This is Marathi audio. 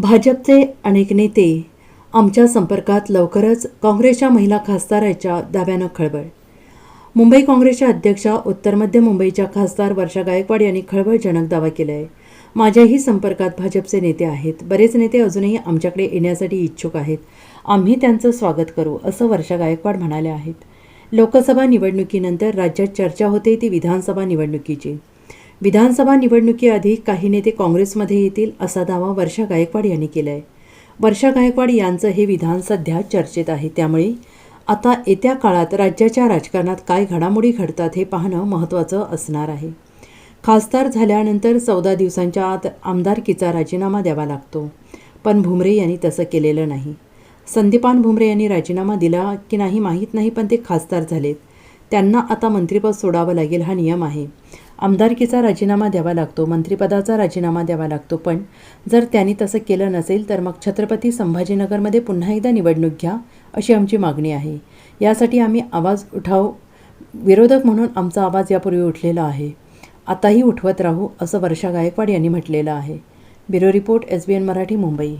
भाजपचे अनेक नेते आमच्या संपर्कात लवकरच काँग्रेसच्या महिला खासदाराच्या दाव्यानं खळबळ. मुंबई काँग्रेसच्या अध्यक्षा उत्तर मध्य मुंबईच्या खासदार वर्षा गायकवाड यांनी खळबळजनक दावा केला आहे माझ्याही संपर्कात भाजपचे नेते आहेत. बरेच नेते अजूनही आमच्याकडे येण्यासाठी इच्छुक आहेत. आम्ही त्यांचं स्वागत करू असं वर्षा गायकवाड म्हणाल्या आहेत. लोकसभा निवडणुकीनंतर राज्यात चर्चा होते ती विधानसभा निवडणुकीची. विधानसभा निवडणुकीआधी काही नेते काँग्रेसमध्ये येतील असा दावा वर्षा गायकवाड यांनी केला आहे वर्षा गायकवाड यांचं हे विधान सध्या चर्चेत आहे. त्यामुळे आता येत्या काळात राज्याच्या राजकारणात काय घडामोडी घडतात हे पाहणं महत्त्वाचं असणार आहे. खासदार झाल्यानंतर चौदा दिवसांच्या आत आमदारकीचा राजीनामा द्यावा लागतो. पण भुमरे यांनी तसं केलेलं नाही. संदीपान भुमरे यांनी राजीनामा दिला की नाही माहीत नाही पण ते खासदार झालेत. त्यांना आता मंत्रिपद सोडावं लागेल हा नियम आहे. आमदारकीचा राजीनामा द्यावा लागतो मंत्रिपदाचा राजीनामा द्यावा लागतो पण जर त्यांनी तसं केलं नसेल तर मग छत्रपती संभाजीनगरमध्ये पुन्हा एकदा निवडणूक घ्या अशी आमची मागणी आहे. यासाठी आम्ही आवाज उठाव विरोधक म्हणून आमचा आवाज यापूर्वी उठलेला आहे. आताही उठवत राहू असं वर्षा गायकवाड यांनी म्हटलेलं आहे. Bureau report S B N Marathi Mumbai.